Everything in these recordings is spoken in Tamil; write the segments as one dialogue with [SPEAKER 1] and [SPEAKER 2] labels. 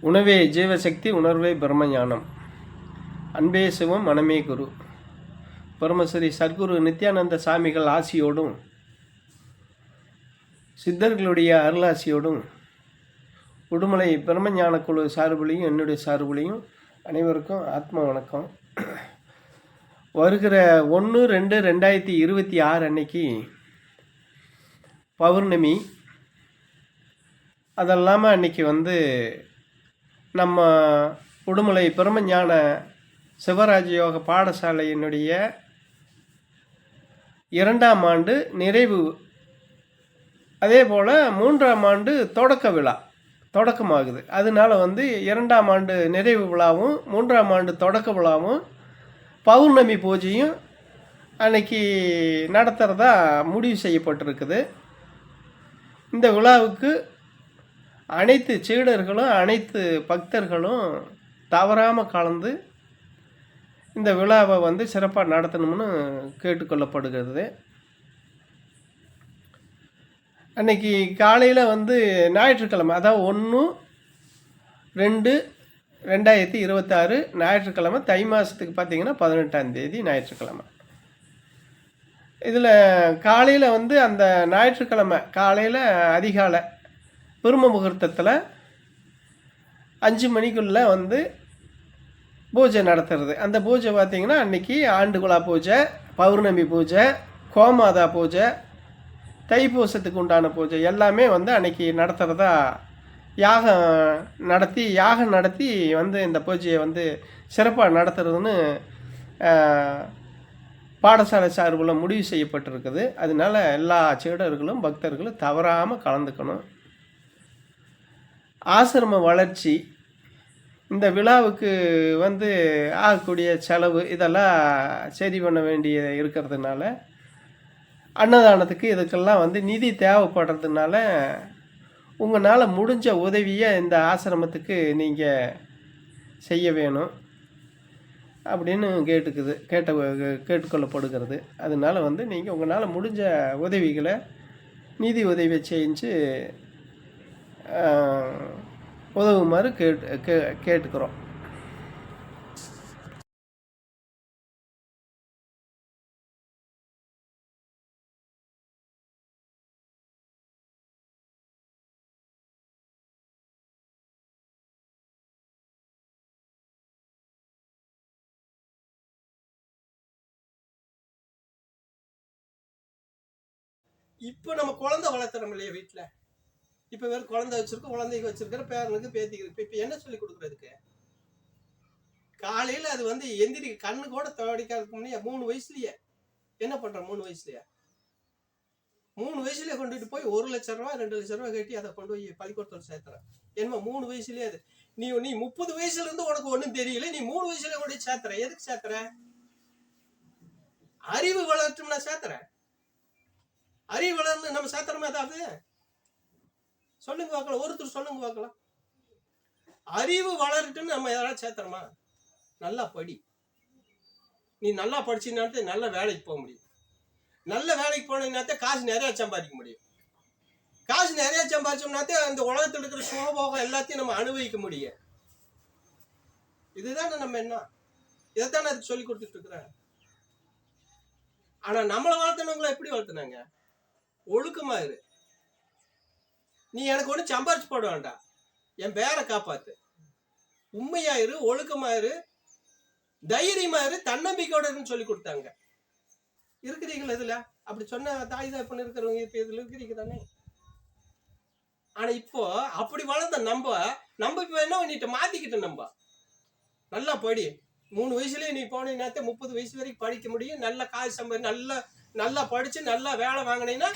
[SPEAKER 1] உணவே ஜீவசக்தி உணர்வே பிரம்மஞானம். அன்பே சிவம் மனமே குரு. பரமஸ்ரீ சத்குரு நித்யானந்த சாமிகள் ஆசியோடும் சித்தர்களுடைய அருளாசியோடும் உடுமலை பிரம்மஞான குழு சார்புலையும் என்னுடைய சார்புலையும் அனைவருக்கும் ஆத்ம வணக்கம். வருகிற ஒன்று ரெண்டு ரெண்டாயிரத்தி இருபத்தி ஆறு அன்னைக்கு பௌர்ணமி. அதெல்லாமல் அன்னைக்கு வந்து நம்ம உடுமலை பிரம்மஞான சிவராஜ யோக பாடசாலையினுடைய இரண்டாம் ஆண்டு நிறைவு. அதே போல் மூன்றாம் ஆண்டு தொடக்க விழா தொடக்கமாகுது. அதனால வந்து இரண்டாம் ஆண்டு நிறைவு விழாவும் மூன்றாம் ஆண்டு தொடக்க விழாவும் பௌர்ணமி பூஜையும் அன்னைக்கு நடத்துகிறதா முடிவு செய்யப்பட்டிருக்குது. இந்த விழாவுக்கு அனைத்து சீடர்களும் அனைத்து பக்தர்களும் தவறாமல் கலந்து இந்த விழாவை வந்து சிறப்பாக நடத்தணும்னு கேட்டுக்கொள்ளப்படுகிறது. அன்னைக்கு காலையில் வந்து ஞாயிற்றுக்கிழமை அதாவது ஒன்று ரெண்டு ரெண்டாயிரத்தி இருபத்தாறு ஞாயிற்றுக்கிழமை தை மாதத்துக்கு பார்த்திங்கன்னா பதினெட்டாம் தேதி ஞாயிற்றுக்கிழமை. இதில் காலையில் வந்து அந்த ஞாயிற்றுக்கிழமை காலையில் அதிகாலை பிரம்ம முகூர்த்தத்தில் அஞ்சு மணிக்குள்ளே வந்து பூஜை நடத்துறது. அந்த பூஜை பார்த்திங்கன்னா அன்றைக்கி ஆண்டுகுலா பூஜை பௌர்ணமி பூஜை கோமாதா பூஜை தைப்பூசத்துக்கு உண்டான பூஜை எல்லாமே வந்து அன்னைக்கு நடத்துகிறதா யாகம் நடத்தி யாகம் நடத்தி வந்து இந்த பூஜையை வந்து சிறப்பாக நடத்துறதுன்னு பாடசாலை சார்பில் முடிவு செய்யப்பட்டிருக்குது. அதனால எல்லா சீடர்களும் பக்தர்களும் தவறாமல் கலந்துக்கணும். ஆசிரம வளர்ச்சி இந்த விழாவுக்கு வந்து ஆகக்கூடிய செலவு இதெல்லாம் சரி பண்ண வேண்டிய இருக்கிறதுனால அன்னதானத்துக்கு இதுக்கெல்லாம் வந்து நிதி தேவைப்படுறதுனால உங்களால் முடிஞ்ச உதவியை இந்த ஆசிரமத்துக்கு நீங்கள் செய்ய வேணும் அப்படின்னு கேட்டுக்குது கேட்ட கேட்டுக்கொள்ளப்படுகிறது. அதனால வந்து நீங்கள் உங்களால் முடிஞ்ச உதவிகளை நிதி உதவியை செஞ்சு உதவுமாறு கேட்டு கே கேட்டுக்கிறோம். இப்போ நம்ம குழந்தை வளர்த்துறோம் இல்லையா வீட்டில் இப்போ வேறு குழந்தை வச்சிருக்கோம் குழந்தைக்கு வச்சிருக்கிற பேரனுக்கு பேத்திக்கு இப்போ இப்போ என்ன சொல்லி கொடுக்குறதுக்கு காலையில் அது வந்து எந்திரி கண்ணு கூட தவடிக்காதுக்கு முன்னே மூணு வயசுலயே. என்ன பண்ற மூணு வயசுலயே? மூணு வயசுலயே கொண்டுட்டு போய் ஒரு லட்ச ரூபா ரெண்டு லட்ச ரூபா கட்டி அதை கொண்டு போய் பள்ளிக்கூடத்தில் சேர்த்துறேன் என்னமா மூணு வயசுலயே அது. நீ நீ முப்பது வயசுல இருந்து உனக்கு ஒன்றும் தெரியல நீ மூணு வயசுல கொண்டு சேர்த்துற. எதுக்கு சேர்த்துற? அறிவு வளர்த்தும்னா சேர்த்துறேன் அறிவு வளர்ந்து நம்ம சேர்த்துறோமா ஏதாவது? சொல்லுங்க பார்க்கலாம். ஒருத்தர் சொல்லுங்க பார்க்கலாம். அறிவு வளரட்டுன்னு நம்ம யாராவது சேர்த்துறோமா நல்லா படி. நீ நல்லா படிச்சினாத்தே நல்ல வேலைக்கு போக முடியும். நல்ல வேலைக்கு போனீங்கன்னாத்தே காசு நிறைய சம்பாதிக்க முடியும். காசு நிறையா சம்பாதிச்சோம்னாத்தே அந்த உலகத்தில் இருக்கிற சுகபோகம் எல்லாத்தையும் நம்ம அனுபவிக்க முடியும். இதுதானே நம்ம என்ன இதைத்தானே அதுக்கு சொல்லி கொடுத்துட்டு இருக்கிறேன். ஆனால் நம்மளை வளர்த்தனவங்களை எப்படி வளர்த்துனாங்க? ஒழுக்கமாக இரு. நீ எனக்கு ஒன்றும் சம்பாரிச்சு போட வேண்டாம். என் பேரை காப்பாத்து. உண்மையாயிரு ஒழுக்கமாயிரு தைரியமாயிரு தன்னம்பிக்கையோட இருன்னு சொல்லி கொடுத்தாங்க. இருக்கிறீங்களா இதுல? அப்படி சொன்ன தாய் தகப்பன் இருக்கிறவங்க இப்ப இதுல இருக்கிறீங்க தானே? ஆனா இப்போ அப்படி வளர்ந்த நம்ம நம்ம இப்ப என்ன பண்ணிட்டு மாத்திக்கிட்டோம் நம்ம நல்லா படி. மூணு வயசுலயே நீ போனீங்கன்னா முப்பது வயசு வரைக்கும் படிக்க முடியும். நல்ல காசு சம்பாதி நல்லா நல்லா படிச்சு நல்லா வேலை வாங்கினீங்கன்னா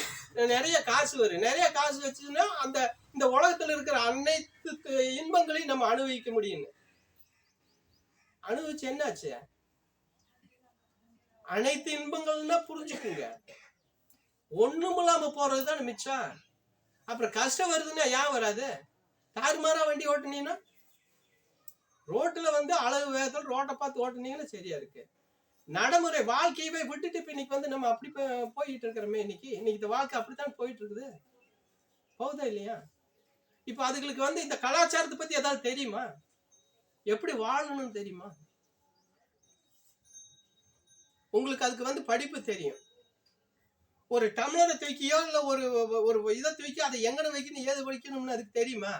[SPEAKER 1] நிறைய காசு வரும். நிறைய காசு வச்சுன்னா அந்த இந்த உலகத்துல இருக்கிற அனைத்து இன்பங்களையும் நம்ம அனுபவிக்க முடியும் அனுபவிச்சு என்னாச்சு? அனைத்து இன்பங்கள்னா புரிஞ்சுக்குங்க. ஒண்ணும் இல்லாம போறதுதான் மிச்சம். அப்புறம் கஷ்டம் வருதுன்னா ஏன் வராது? தாறுமாறா வண்டி ஓட்டுனீங்கன்னா ரோட்டில் வந்து அளவு வேகத்தில் ரோட்டை பார்த்து ஓட்டுனீங்கன்னா சரியா இருக்கு. நடைமுறை வாழ்க்கையவே விட்டுட்டு இப்ப இன்னைக்கு வந்து நம்ம அப்படி போயிட்டு இருக்கிறோமே இன்னைக்கு. இன்னைக்கு இந்த வாழ்க்கை அப்படித்தான் போயிட்டு இருக்குது. போகுதா இல்லையா? இப்ப அதுகளுக்கு வந்து இந்த கலாச்சாரத்தை பத்தி ஏதாவது தெரியுமா? எப்படி வாழணும்னு தெரியுமா? உங்களுக்கு அதுக்கு வந்து படிப்பு தெரியும். ஒரு டம்ளரை தூக்கியோ இல்லை ஒரு ஒரு இதை தூக்கி அதை எங்கன வைக்கணும் ஏது வைக்கணும்னு அதுக்கு தெரியுமா?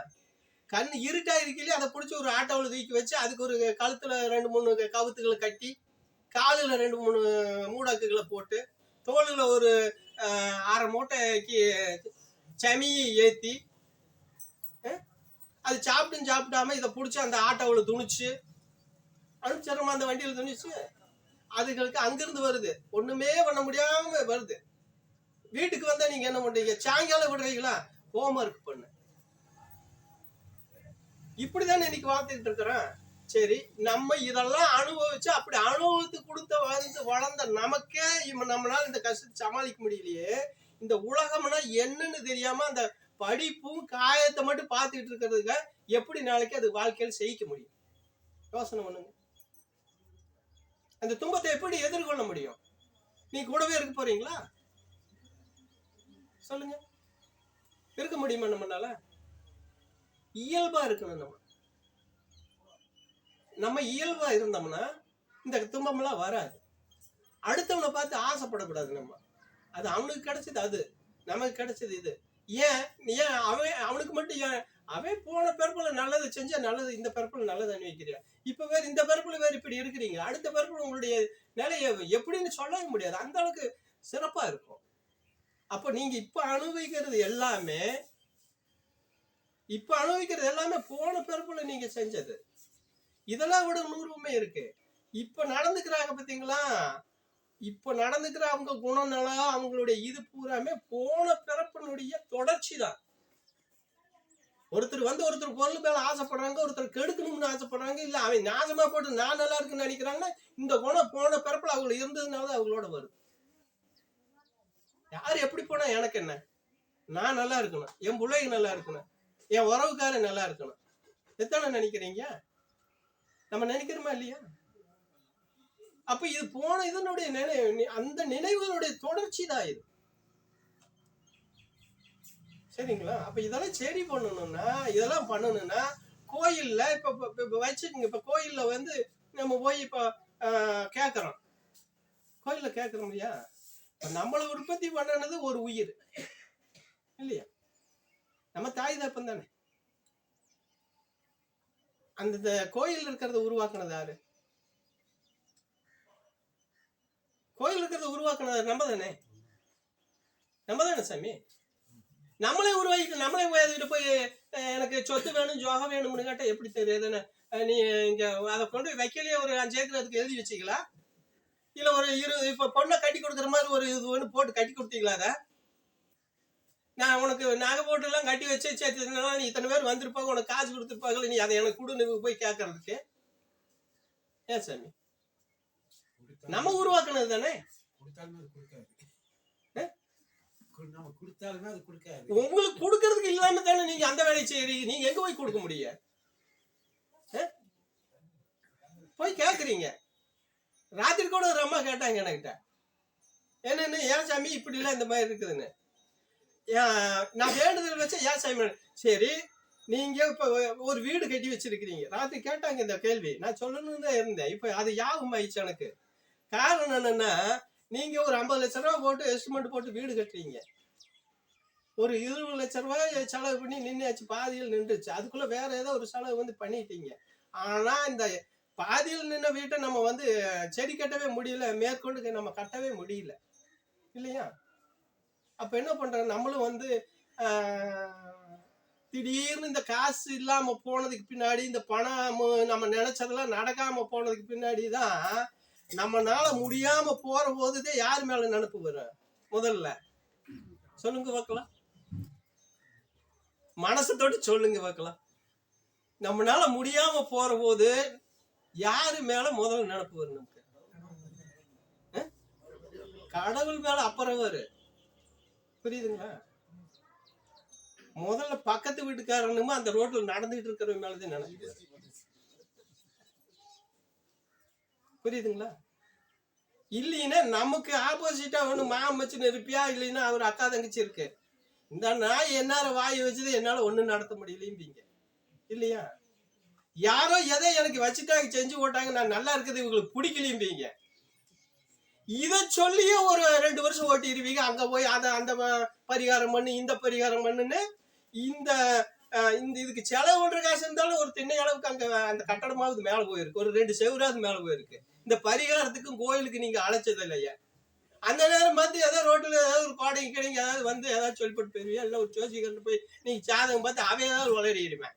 [SPEAKER 1] கண் இருட்டா இருக்கலையே அதை பிடிச்சி ஒரு ஆட்டோவில் தூக்கி வச்சு அதுக்கு ஒரு கழுத்துல ரெண்டு மூணு கவுத்துகளை கட்டி காலில் ரெண்டு மூணு மூடாக்குகளை போட்டு தோளில் ஒரு அரை மூட்டைக்கு சமியை ஏற்றி அது சாப்பிட்டும் சாப்பிடாம இதை பிடிச்சி அந்த ஆட்டோவில் துணிச்சு அனுப்பிச்சிடமா அந்த வண்டியில் துணிச்சு அதுகளுக்கு அங்கிருந்து வருது. ஒன்றுமே பண்ண முடியாமல் வருது. வீட்டுக்கு வந்தால் நீங்கள் என்ன பண்ணுறீங்க சாயங்காலம் விடுறீங்களா? ஹோம்ஒர்க் பண்ணு. இப்படிதானே இன்னைக்கு வாழ்த்துக்கிட்டு இருக்கிறேன் சரி நம்ம இதெல்லாம் அனுபவிச்சு அப்படி அனுபவத்து கொடுத்த வந்து வளர்ந்த நமக்கே இவ நம்மளால இந்த கஷ்டத்தை சமாளிக்க முடியலையே. இந்த உலகம்னா என்னன்னு தெரியாம அந்த படிப்பும் காயத்தை மட்டும் பார்த்துக்கிட்டு இருக்கிறதுக்கு எப்படி நாளைக்கு அது வாழ்க்கையில் செய்யிக்க முடியும்? யோசனை பண்ணுங்க. அந்த துன்பத்தை எப்படி எதிர்கொள்ள முடியும்? நீ கூடவே இருக்க போறீங்களா? சொல்லுங்க. இருக்க முடியுமா நம்மனால இயல்பா இருக்கணும் நம்ம. நம்ம இயல்பாக இருந்தோம்னா இந்த துன்பம்லாம் வராது. அடுத்தவனை பார்த்து ஆசைப்படக்கூடாது நம்ம. அது அவனுக்கு கிடைச்சது அது. நமக்கு கிடைச்சது இது. ஏன்? ஏன் அவன் அவனுக்கு மட்டும் ஏன்? அவன் போன பிறப்புல நல்லது செஞ்சா நல்லது இந்த பிறப்புல நல்லது அனுபவிக்கிறியா இப்ப வேற இந்த பிறப்புல வேற இப்படி இருக்கிறீங்க. அடுத்த பிறப்புல உங்களுடைய நிலையை எப்படின்னு சொல்லவே முடியாது. அந்த அளவுக்கு சிறப்பா இருக்கும். அப்போ நீங்க இப்ப அனுபவிக்கிறது எல்லாமே இப்ப அனுபவிக்கிறது எல்லாமே போன பிறப்புல நீங்க செஞ்சது. இதெல்லாம் விட நூறுமே இருக்கு. இப்ப நடந்துக்கிறாங்க பாத்தீங்களா? இப்ப நடந்துக்கிற அவங்க குணநலம் அவங்களுடைய இது பூராமே போன பிறப்பினுடைய தொடர்ச்சி தான். ஒருத்தர் வந்து ஒருத்தர் பொருள் மேல ஆசைப்படுறாங்க ஒருத்தர் கெடுக்கணும்னு ஆசைப்படுறாங்க இல்ல அவன் நாசமா போட்டு நான் நல்லா இருக்குன்னு நினைக்கிறாங்கன்னா இந்த குணம் போன பிறப்புல அவங்க இருந்ததுனால அவங்களோட வருது. யார் எப்படி போனா எனக்கு என்ன? நான் நல்லா இருக்கணும். என் பிள்ளைங்க நல்லா இருக்கணும். என் உறவுக்காரன் நல்லா இருக்கணும். எத்தனை நினைக்கிறீங்க? நம்ம நினைக்கிறோமா இல்லையா? அப்ப இது போன இதனுடைய நினைவு அந்த நினைவுகளுடைய தொடர்ச்சி தான் இது. சரிங்களா? அப்ப இதெல்லாம் சரி பண்ணணும்னா இதெல்லாம் பண்ணணும்னா கோயில்ல இப்ப இப்ப- வச்சுக்கோங்க. இப்ப கோயில்ல வந்து நம்ம போய் இப்ப ஆஹ், கேக்குறோம். கோயில்ல கேக்குறோம் இல்லையா? நம்மளை உற்பத்தி பண்ணனது ஒரு உயிர். இல்லையா? நம்ம தாய் தப்பம் தானே. அந்த த- கோயில் இருக்கிறத உருவாக்குனது யாரு? கோயில் இருக்கிறத உருவாக்குனது நம்ம தானே நம்ம தானே சாமி? நம்மளே உருவாக்கிட்டு நம்மளே போய் போய் எனக்கு சொத்து வேணும் ஜோகம் வேணும்னு கேட்டா எப்படி தெரியுதுன்னு நீ இங்க அதை கொண்டு போய் வைக்கலையே? ஒரு அஞ்சு ஏக்கர் அதுக்கு எழுதி வச்சிக்கலாம் இல்ல ஒரு இரு இப்ப பொண்ணை கட்டி கொடுக்குற மாதிரி ஒரு இது ஒன்று போட்டு கட்டி கொடுத்தீங்களா அதை? நான் உனக்கு நகை போட்டு எல்லாம் கட்டி வச்சு சரி இதனால நீ இத்தனை பேர் வந்திருப்பாங்க உனக்கு காசு கொடுத்துருப்பாங்க நீ அதை எனக்கு கொடு நீ போய் கேட்கறதுக்கு ஏன் சாமி? நம்ம உருவாக்குனது தானே? உங்களுக்கு கொடுக்கறதுக்கு இல்லாம தானே நீங்க அந்த வேலையை செய்யறீங்க நீங்க எங்க போய் கொடுக்க முடியும்? போய் கேக்குறீங்க. ராத்திரி கூட ஒரு அம்மா கேட்டாங்க என்கிட்ட என்னன்னு ஏன் சாமி இப்படி எல்லாம் இந்த மாதிரி இருக்குதுன்னு. நான் வேண்டுதல் வச்ச ஏன் சாமி? சரி நீங்க இப்ப ஒரு வீடு கட்டி வச்சிருக்கிறீங்க. ராத்திரி கேட்டாங்க இந்த கேள்வி. நான் சொல்லணும்னு தான் இருந்தேன். இப்ப அது யாகம் ஆயிடுச்சு எனக்கு. காரணம் என்னன்னா நீங்க ஒரு ஐம்பது லட்ச ரூபா போட்டு எஸ்டிமேட் போட்டு வீடு கட்டுறீங்க. ஒரு இருபது லட்ச ரூபாய் செலவு பண்ணி நின்றுச்சு பாதியில் நின்றுச்சு. அதுக்குள்ள வேற ஏதோ ஒரு செலவு வந்து பண்ணிட்டீங்க. ஆனா இந்த பாதியில் நின்ன வீட்டை நம்ம வந்து செடி கட்டவே முடியல மேற்கொண்டு நம்ம கட்டவே முடியல. இல்லையா? அப்போ என்ன பண்ணுறோம் நம்மளும் வந்து திடீர்னு இந்த காசு இல்லாமல் போனதுக்கு பின்னாடி இந்த பணம் நம்ம நினச்சதெல்லாம் நடக்காமல் போனதுக்கு பின்னாடி தான் நம்மனால முடியாமல் போகிற போதுதான் யார் மேலே நினப்பு வரும்? முதல்ல. சொல்லுங்க பார்க்கலாம். மனசை தொட்டு சொல்லுங்க பார்க்கலாம். நம்மளால முடியாம போற போது யாரு மேல முதல்ல நினப்பு வரும் நமக்கு? கடவுள் மேல அப்புறம் வரும். புரியுதுங்களா? முதல்ல பக்கத்து வீட்டுக்காரனுமா அந்த ரோட்ல நடந்துட்டு இருக்கிறவங்க மேலதான் நினைப்பு புரியுதுங்களா? இல்லைன்னா நமக்கு ஆப்போசிட்டா ஒண்ணு மாமன் வச்சுன்னு இருப்பியா இல்லைன்னா அவர் அக்கா தங்கச்சி இருக்கு. இந்த நாய் என்னால வாய் வச்சது என்னால ஒண்ணும் நடத்த முடியலையும்பீங்க. இல்லையா? யாரோ எதை எனக்கு வச்சுட்டாங்க செஞ்சு போட்டாங்க நான் நல்லா இருக்குது இவங்களுக்கு பிடிக்கலையும்பீங்க. இத சொல்லியே ஒரு ரெண்டு வருஷம் ஓட்டிடுவீங்க அங்க போய் அத அந்த பரிகாரம் பண்ணு இந்த பரிகாரம் பண்ணுன்னு இந்த இந்த இதுக்கு செலவு ஒன்றரை காசு இருந்தாலும் ஒரு திண்ணை அளவுக்கு அங்க அந்த கட்டடமாவது மேல போயிருக்கு. ஒரு ரெண்டு செவராவது மேல போயிருக்கு. இந்த பரிகாரத்துக்கும் கோயிலுக்கு நீங்க அழைச்சது இல்லையா? அந்த நேரம் பார்த்து ஏதோ ரோட்டில் ஏதாவது ஒரு கோடை கிடைங்க ஏதாவது வந்து ஏதாவது சொல்லிப்பட்டு போயிருவியா? இல்லை ஒரு ஜோசிகர்னு போய் நீங்கள் ஜாதகம் பார்த்து அவன் ஏதாவது வளரிடுவேன்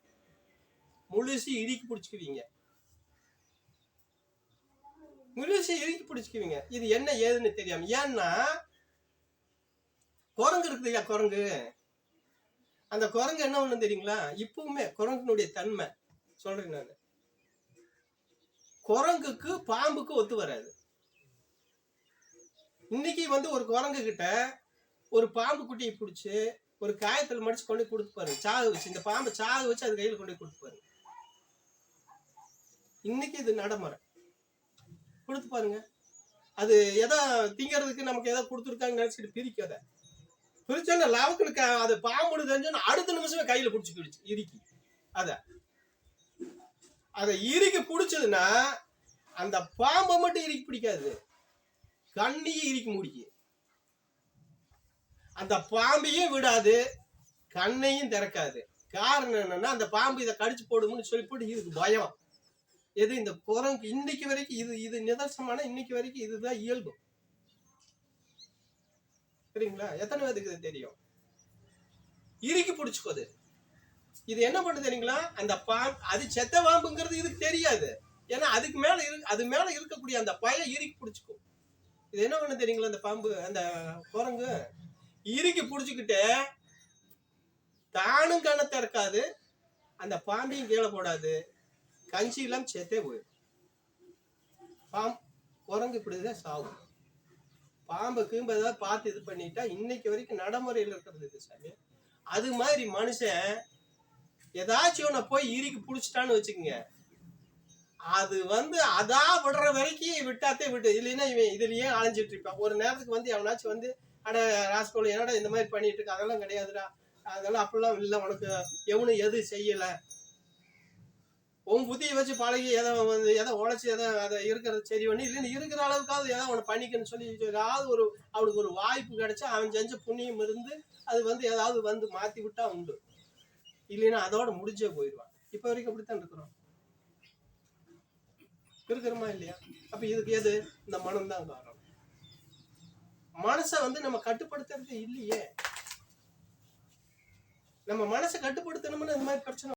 [SPEAKER 1] முழுசு இடிக்கு பிடிச்சிக்குவீங்க. முழுசு இறுக்கி பிடிச்சிக்குவீங்க. இது என்ன ஏதுன்னு தெரியாம. ஏன்னா குரங்கு இருக்குது இல்லையா குரங்கு? அந்த குரங்கு என்ன ஒண்ணு தெரியுங்களா? இப்பவுமே குரங்கினுடைய தன்மை. சொல்றேன் நான். குரங்குக்கு பாம்புக்கு ஒத்து வராது. இன்னைக்கு வந்து ஒரு குரங்கு கிட்ட ஒரு பாம்பு குட்டியை பிடிச்சி ஒரு காயத்தில் மடிச்சு கொண்டு கொடுத்து பாருங்க சாகு வச்சு இந்த பாம்பை சாகு வச்சு அது கையில் கொண்டு கொடுத்து பாருங்க இன்னைக்கு இது நடைமுறை. கொடுத்து பாருங்க. அது எதோ திங்கிறதுக்கு நமக்கு எதாவது கொடுத்துருக்காங்கன்னு நினைச்சிட்டு பிரிக்காத. பிரிச்சோன்னா லவக்கனுக்கு அது பாம்புன்னு தெரிஞ்சோன்னா அடுத்த நிமிஷமே கையில பிடிச்சிக்கிடுச்சு இறுக்கி. அத. அதை இறுக்கி பிடிச்சதுன்னா அந்த பாம்பை மட்டும் இறுக்கி பிடிக்காது. கண்ணையும் இறுக்கி முடிக்கும். அந்த பாம்பையும் விடாது கண்ணையும் திறக்காது. காரணம் என்னன்னா அந்த பாம்பு இதை கடிச்சு போடும்னு சொல்லி போட்டு இதுக்கு பயம். எது இந்த குரங்கு இன்னைக்கு வரைக்கும் இது இது நிதர்சனமான இன்னைக்கு வரைக்கும் இதுதான் இயல்பு. சரிங்களா? எத்தனை பேருக்கு இது தெரியும்? இறுக்கி பிடிச்சுக்கோது. இது என்ன பண்ணு தெரியுங்களா? அந்த பாம்பு அது செத்த பாம்புங்கிறது இதுக்கு தெரியாது. ஏன்னா அதுக்கு மேல இரு அது மேல இருக்கக்கூடிய அந்த பய இறுக்கி பிடிச்சிக்கும். இது என்ன பண்ணு தெரியுங்களா? அந்த பாம்பு அந்த குரங்கு? இறுக்கி பிடிச்சிக்கிட்டு தானும் கணத்தை இருக்காது அந்த பாம்பையும் கீழே போடாது. கஞ்சி இல்லாம செத்தே போயிடும். பாம் குரங்கு இப்படிதான் சாகும். பாம்பை கீம்பு ஏதாவது பார்த்து இது பண்ணிட்டா இன்னைக்கு வரைக்கும் நடைமுறையில் இருக்கிறது இது சாமி. அது மாதிரி மனுஷன் ஏதாச்சும் ஒன்ன போய் இறுக்கி பிடிச்சிட்டான்னு வச்சுக்கோங்க. அது வந்து அதா விடுற வரைக்கும் விட்டாத்தே விட்டு இல்லைன்னா இவன் இதுலயே அலைஞ்சிட்டு இருப்பான்? ஒரு நேரத்துக்கு வந்து எவனாச்சும் வந்து அட ராஸ்கோல் என்னடா இந்த மாதிரி பண்ணிட்டு இருக்கு? அதெல்லாம் கிடையாதுடா. அதெல்லாம் அப்படிலாம் இல்லை உனக்கு. எவனும் எது செய்யலை. உன் புத்தியை வச்சு பழகி எதை வந்து எதை உழைச்சி எதை அதை இருக்கிறத சரி பண்ணி இல்லைன்னு இருக்கிற அளவுக்காவது எதை அவனை பண்ணிக்கன்னு சொல்லி ஏதாவது ஒரு அவனுக்கு ஒரு வாய்ப்பு கிடைச்சா அவன் செஞ்ச புண்ணியம் இருந்து அது வந்து ஏதாவது வந்து மாத்தி விட்டா உண்டு. இல்லைன்னா அதோட முடிஞ்சே போயிடுவான். இப்போ வரைக்கும் அப்படித்தான் இருக்கிறோம். இருக்கிறோமா இல்லையா? அப்போ இதுக்கு எது? இந்த மனம்தான் காரணம். மனசை வந்து நம்ம கட்டுப்படுத்துறது இல்லையே. நம்ம மனசை கட்டுப்படுத்தணும்னு இந்த மாதிரி பிரச்சனை